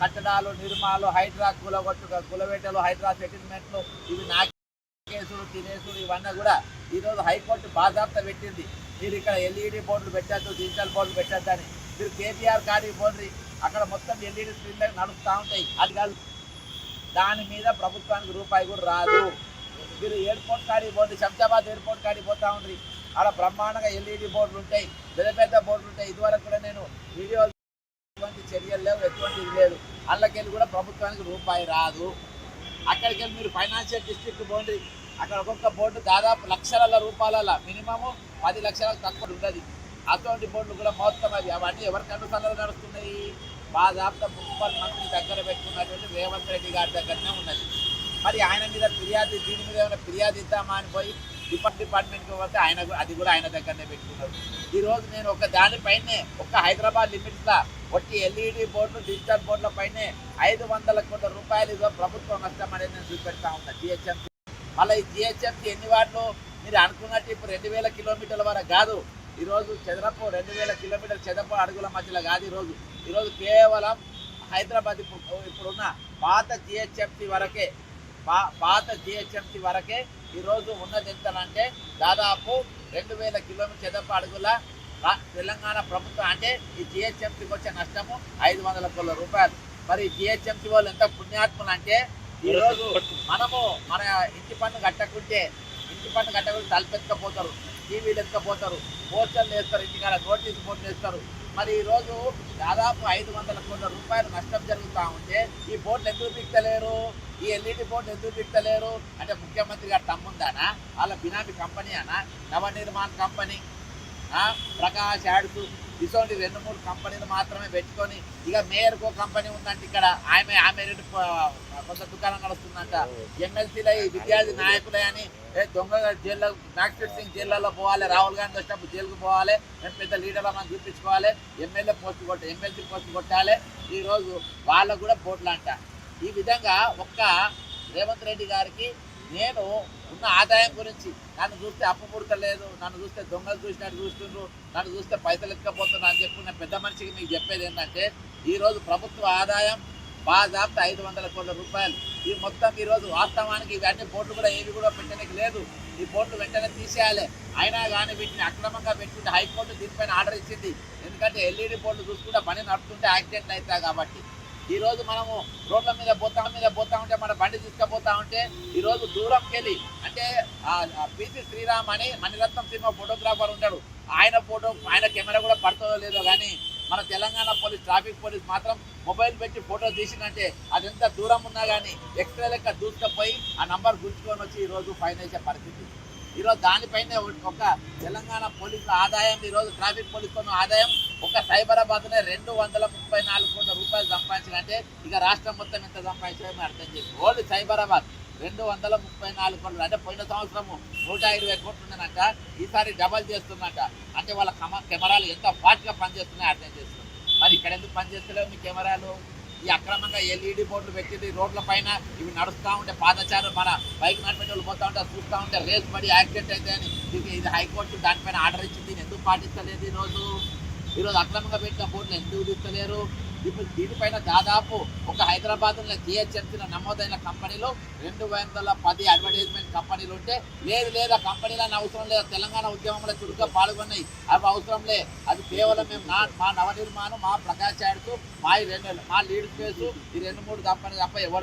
కట్టడాలు నిర్మాలు హైడ్రా కులగొట్టు కులవేటలు హైడ్రా సెటిల్మెంట్లు ఇవి నా కేసులు తినేసులు ఇవన్నీ కూడా ఈరోజు హైకోర్టు బాధాప్త పెట్టింది. మీరు ఇక్కడ ఎల్ఈడి బోర్డులు పెట్టద్దు డిజిటల్ బోర్డులు పెట్టద్దు అని. మీరు కేటీఆర్ కాడికి పోండి అక్కడ మొత్తం ఎల్ఈడి స్క్రీన్లు నడుస్తూ ఉంటాయి. అది కాదు దాని మీద ప్రభుత్వానికి రూపాయి కూడా రాదు. మీరు ఎయిర్పోర్ట్ కాడికి పోండి శంషాబాద్ ఎయిర్పోర్ట్ కాడికి పోతూ ఉండ్రి. అక్కడ బ్రహ్మాండంగా ఎల్ఈడి బోర్డులు ఉంటాయి పెద్ద పెద్ద బోర్డులు ఉంటాయి. ఇదివరకు కూడా నేను వీడియో చర్యలు లేవు. ఎటువంటిది లేదు. అందులోకెళ్ళి కూడా ప్రభుత్వానికి రూపాయి రాదు. అక్కడికి వెళ్ళి మీరు ఫైనాన్షియల్ డిస్ట్రిక్ట్ బౌండరీ అక్కడ ఒక్కొక్క బోర్డు దాదాపు లక్షల రూపాయల మినిమము పది లక్షలకు తక్కువ ఉండదు. అటువంటి బోర్డులు కూడా మొత్తం అవి అవన్నీ ఎవరికి అనుసంధానం నడుస్తున్నాయి? బాధాప్త మున్సిపల్ మంత్రి దగ్గర పెట్టుకున్నటువంటి రేవంత్ రెడ్డి గారి దగ్గరనే ఉన్నది. మరి ఆయన మీద ఫిర్యాదు దీని మీద ఏమైనా ఫిర్యాదు ఇద్దామా అని పోయి డిపార్ట్ డిపార్ట్మెంట్కి పోతే ఆయన అది కూడా ఆయన దగ్గరనే పెట్టుకున్నారు. ఈరోజు నేను ఒక దానిపైనే ఒక హైదరాబాద్ లిమిట్స్లో ఒట్టి ఎల్ఈడి బోర్డులు డిజిటల్ బోర్డుల పైనే ఐదు వందల కోట్ల రూపాయలు ప్రభుత్వం ప్రభుత్వ నష్టం అనేది నేను చూపెడతా ఉన్నా జిహెచ్ఎంసీ. మళ్ళీ ఈ జిహెచ్ఎంసీ ఎన్ని వాటిలో మీరు అనుకున్నట్టు ఇప్పుడు రెండు వేల కిలోమీటర్ల వరకు కాదు. ఈరోజు చదరపు రెండు వేల కిలోమీటర్ల చదరపు అడుగుల మధ్యలో కాదు ఈరోజు. ఈరోజు కేవలం హైదరాబాద్ ఇప్పుడు ఇప్పుడున్న పాత జిహెచ్ఎంసీ వరకే పా పాత జిహెచ్ఎంసీ వరకే ఈరోజు ఉన్నది ఎంతనంటే దాదాపు రెండు వేల కిలోమీటర్ చదరపు అడుగుల తెలంగాణ ప్రభుత్వం అంటే ఈ జిహెచ్ఎంసీకి వచ్చే నష్టము ఐదు వందల కోట్ల రూపాయలు. మరి జిహెచ్ఎంసీ వాళ్ళు ఎంత పుణ్యాత్ములు అంటే ఈరోజు మనము మన ఇంటి పన్ను కట్టకుంటే ఇంటి పన్ను కట్టకుంటే తలపెత్తకపోతారు టీవీలు ఎత్తకపోతారు పోస్టర్లు వేస్తారు ఇంటికాడ నోటీస్ బోర్డులు వేస్తారు. మరి ఈ రోజు దాదాపు ఐదు వందల కోట్ల రూపాయలు నష్టం జరుగుతూ ఉంటే ఈ బోర్డులు ఎందుకు పిక్తలేరు? ఈ ఎల్ఈడి బోర్డు ఎందుకు తిట్టలేరు? అంటే ముఖ్యమంత్రి గారు తమ్ముందానా వాళ్ళ బినామీ కంపెనీ అనా నవనిర్మాణ్ కంపెనీ ఆ, ప్రకాష్ యాడ్స్ ఇటువంటి రెండు మూడు కంపెనీలు మాత్రమే పెట్టుకొని ఇక మేయర్కో కంపెనీ ఉందంటే ఇక్కడ. ఆమె ఆమె రెండు కొంత దుకాణం నడుస్తుందంట. ఎమ్మెల్సీల ఈ విద్యార్థి నాయకులే అని దొంగ జైల్లో నాగేశ్వర్ సింగ్ జైల్లో పోవాలి. రాహుల్ గాంధీ వచ్చినప్పుడు జైలుకు పోవాలి. మేము పెద్ద లీడర్ మనం చూపించుకోవాలి. ఎమ్మెల్యే పోస్ట్ కొట్ట ఎమ్మెల్సీ పోస్ట్ కొట్టాలి. ఈ రోజు వాళ్ళకు కూడా పోట్లంట. ఈ విధంగా ఒక్క రేవంత్ రెడ్డి గారికి నేను ఉన్న ఆదాయం గురించి నన్ను చూస్తే అప్పు పుడతలేదు నన్ను చూస్తే దొంగలు చూసినట్టు చూస్తుండ్రు నన్ను చూస్తే పైసలు ఎక్కకపోతున్నా అని చెప్పి నేను పెద్ద మనిషికి మీకు చెప్పేది ఏంటంటే ఈరోజు ప్రభుత్వ ఆదాయం బాజాప్త ఐదు వందల కోట్ల రూపాయలు. ఈ మొత్తం ఈరోజు వాస్తవానికి ఇవన్నీ బోర్డులు కూడా ఏవి కూడా పెట్టడానికి లేదు. ఈ బోర్డులు వెంటనే తీసేయాలి. అయినా కానీ వీటిని అక్రమంగా పెట్టుకుంటే హైకోర్టు దీనిపైన ఆర్డర్ ఇచ్చింది. ఎందుకంటే ఎల్ఈడి బోర్డులు చూసుకుంటే పని నడుపుతుంటే యాక్సిడెంట్ అవుతాయి కాబట్టి. ఈరోజు మనము రోడ్ల మీద పోతా మీద పోతా ఉంటే మన బండి తీసుకుపోతా ఉంటే ఈరోజు దూరం వెళ్ళి అంటే పిసి శ్రీరామ్ అని మణిరత్నం సినిమా ఫోటోగ్రాఫర్ ఉంటాడు. ఆయన ఫోటో ఆయన కెమెరా కూడా పడుతుందో లేదో కానీ మన తెలంగాణ పోలీస్ ట్రాఫిక్ పోలీస్ మాత్రం మొబైల్ పెట్టి ఫోటో తీసిందంటే అది ఎంత దూరం ఉన్నా కానీ ఎక్స్ట్రా లెక్క దూసుకపోయి ఆ నంబర్ గుర్తుకొని వచ్చి ఈ రోజు ఫైన్ వేసే పరిస్థితి. ఈరోజు దానిపైనే ఒక తెలంగాణ పోలీసుల ఆదాయం ఈరోజు ట్రాఫిక్ పోలీసుల ఆదాయం ఒక సైబరాబాద్నే రెండు వందల ముప్పై నాలుగు కోట్ల రూపాయలు సంపాదించాలంటే ఇక రాష్ట్రం మొత్తం ఎంత సంపాదించాలో అర్థం చేసి ఓన్లీ సైబరాబాద్ రెండు వందల ముప్పై నాలుగు కోట్లు. అంటే పోయిన సంవత్సరము నూట ఇరవై కోట్లు ఉందనంట. ఈసారి డబల్ చేస్తుందంట. అంటే వాళ్ళ కమ కెమెరాలు ఎంత ఫాస్ట్గా పనిచేస్తున్నాయో అర్థం చేస్తున్నారు మరి ఇక్కడ ఎందుకు పనిచేస్తలేవు మీ కెమెరాలు? ఈ అక్రమంగా ఎల్ఈడి బోర్డులు పెట్టింది రోడ్ల పైన ఇవి నడుస్తూ ఉంటే పాదచారులు మన బైక్ నడిపే వాళ్ళు పోతా ఉంటే చూస్తూ ఉంటే రేస్ పడి యాక్సిడెంట్ అయితే అని ఇది ఇది హైకోర్టు దానిపైన ఆర్డర్ ఇచ్చింది. దీన్ని ఎందుకు పాటిస్తలేదు ఈరోజు? ఈరోజు అక్రమంగా పెట్టిన బోర్డులు ఎందుకు తీస్తలేరు? దీనిపైన దాదాపు ఒక హైదరాబాద్ జిహెచ్ఎంసీలో నమోదైన కంపెనీలు రెండు వందల పది అడ్వర్టైజ్మెంట్ కంపెనీలు ఉంటే లేదు లేదు ఆ అవసరం లేదు. తెలంగాణ ఉద్యమంలో చురుగ్గా పాల్గొన్నాయి. అవి అవసరం లే. అది కేవలం మేము నా మా నవనిర్మాణం మా ప్రకాశ్ యాడ్స్ మా రెండు మా లీడ్ స్పేస్ ఈ రెండు మూడు కంపెనీ తప్ప ఎవరు